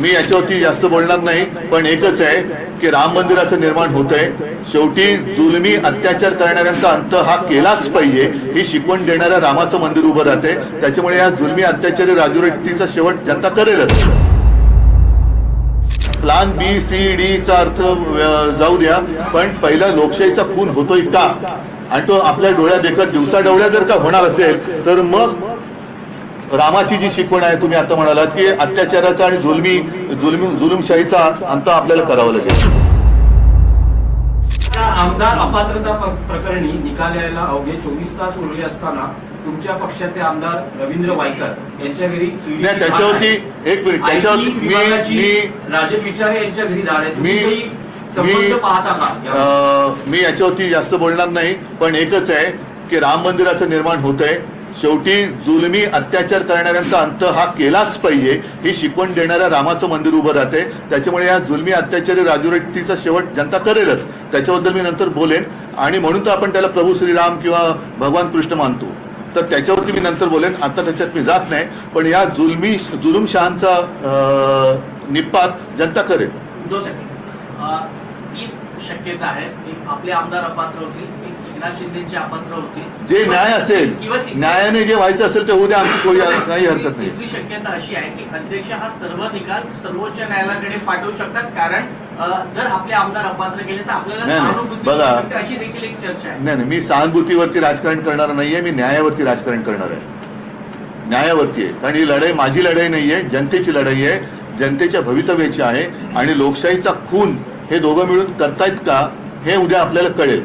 मी याच्यावरती जास्त बोलणार नाही पण एकच आहे की राम मंदिराचं निर्माण होत आहे शेवटी जुलमी अत्याचार करणाऱ्यांचा अंत हा केलाच पाहिजे. ही शिकवण देणाऱ्या रामाचं मंदिर उभं राहते त्याच्यामुळे या जुलमी अत्याचारी राजुरेटीचा शेवट जनता करेलच. प्लान बी सी डी चा अर्थ जाऊ द्या पण पहिला लोकशाहीचा खून होतोय का? आणि तो आपल्या डोळ्या देखत दिवसा डोळ्या जर का होणार असेल तर मग रामाची जी शिकवण आहे तुम्ही आता म्हणालात की अत्याचाराचा आणि जुलमी जुलमी जुलुमशाहीचा अंत आपल्याला करावा लागेल. आमदार अपात्रता प्रकरणी निकाल यायला अवघे चोवीस तास उरले असताना तुमच्या पक्षाचे आमदार रवींद्र वायकर यांच्या घरी नाही त्याच्यावरती. एक मिनिट त्याच्यावरती मी विभागाची मी राजन विचारे यांच्या घरी तुम्ही मी- पाहता का? मी याच्यावरती जास्त बोलणार नाही पण एकच आहे की राम मंदिराचं निर्माण होत आहे शेवटी जुलमी अत्याचार करणाऱ्यांचा अंत हा केलाच पाहिजे. ही शिकवण देणाऱ्या रामाचं मंदिर उभं राहते. त्याच्यामुळे या जुलमी अत्याचारी राजुरेटीचा शेवट जनता करेलच. त्याच्याबद्दल मी नंतर बोलेन. आणि म्हणून तर आपण त्याला प्रभू श्रीराम किंवा भगवान कृष्ण मानतो. तर त्याच्यावरती मी नंतर बोलेन. आता त्याच्यात मी जात नाही. पण या जुलमी जुलुमशहांचा निपात जनता करेल. शक्यता आहे. आपले आमदार अपात्र होतील. जे न्याय असेल न्यायाने जे व्हायचं असेल ते उद्या आमची कोणी काही हरकत नाही. तिसरी शक्यता अशी आहे की अध्यक्ष हा सर्व निकाल सर्वोच्च न्यायालयाकडे पाठवू शकतात. कारण जर आपले आमदार अपात्र केले तर आपल्याला बघा. अशी देखील एक चर्चा आहे. नाही नाही. मी सहानुभूतीवरती राजकारण करणार नाहीये मी न्यायावरती राजकारण करणार आहे. न्यायावरती आहे. कारण ही लढाई माझी लढाई नाहीये जनतेची लढाई आहे जनतेच्या भवितव्याची आहे आणि लोकशाहीचा खून हे दोघं मिळून करतायत का हे उद्या आपल्याला कळेल.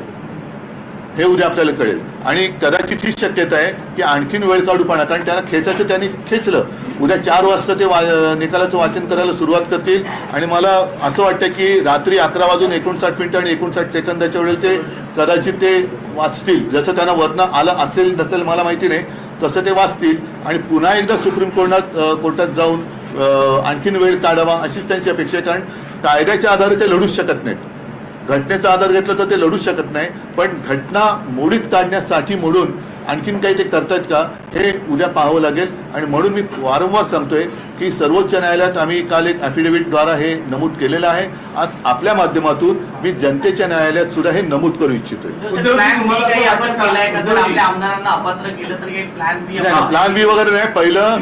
हे उद्या आपल्याला कळेल. आणि कदाचित ही शक्यता आहे की आणखीन वेळ काढू पाहणार कारण त्यांना खेचायचं त्यांनी खेचलं. उद्या चार वाजता ते वा- निकालाचं वाचन करायला सुरुवात करतील. आणि मला असं वाटतं की रात्री अकरा वाजून एकोणसाठ मिनिटं आणि एकोणसाठ सेकंदाच्या वेळेला ते कदाचित ते वाचतील. जसं त्यांना वर्ण आलं असेल नसेल मला माहिती नाही तसं ते वाचतील. आणि पुन्हा एकदा सुप्रीम कोर्टात कोर्टात जाऊन आणखीन वेळ काढावा अशीच त्यांची अपेक्षा आहे. कारण कायद्याच्या आधारे ते लढूच शकत नाहीत. घटनेचा आधार घेतला तर ते लढू शकत नाही. पण घटना मोडीत काढण्यासाठी मोडून आणखीन काही ते करतायत का हे उद्या पाहावं लागेल. आणि म्हणून मी वारंवार सांगतोय की सर्वोच्च न्यायालयात आम्ही काल एक affidavit द्वारा हे नमूद केलेलं आहे. आज आपल्या माध्यमातून मी जनतेच्या न्यायालयात सुद्धा हे नमूद करू इच्छितोय. प्लॅन बी तुम्हाला काही असं आपण वाटतं का? केलाय का जर उद्धवजी. आपल्या आमदारांना अपात्र केलं तर काही प्लॅन बी नाही प्लान बी वगैरे नाही. पहिलं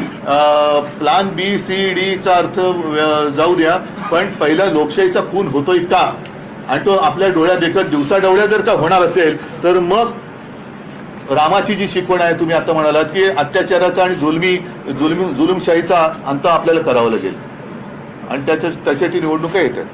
प्लान बी सी डी चा अर्थ जाऊ द्या. पण पहिला लोकशाहीचा खून होतोय का? आणि तो आपल्या डोळ्या देखत दिवसा डोळ्या जर का होणार असेल तर मग रामाची जी शिकवण आहे तुम्ही आता म्हणालात की अत्याचाराचा आणि जुलमी जुलमी जुलुमशाहीचा अंत आपल्याला करावा लागेल. आणि त्याच्या त्याच्यासाठी निवडणुका येतात.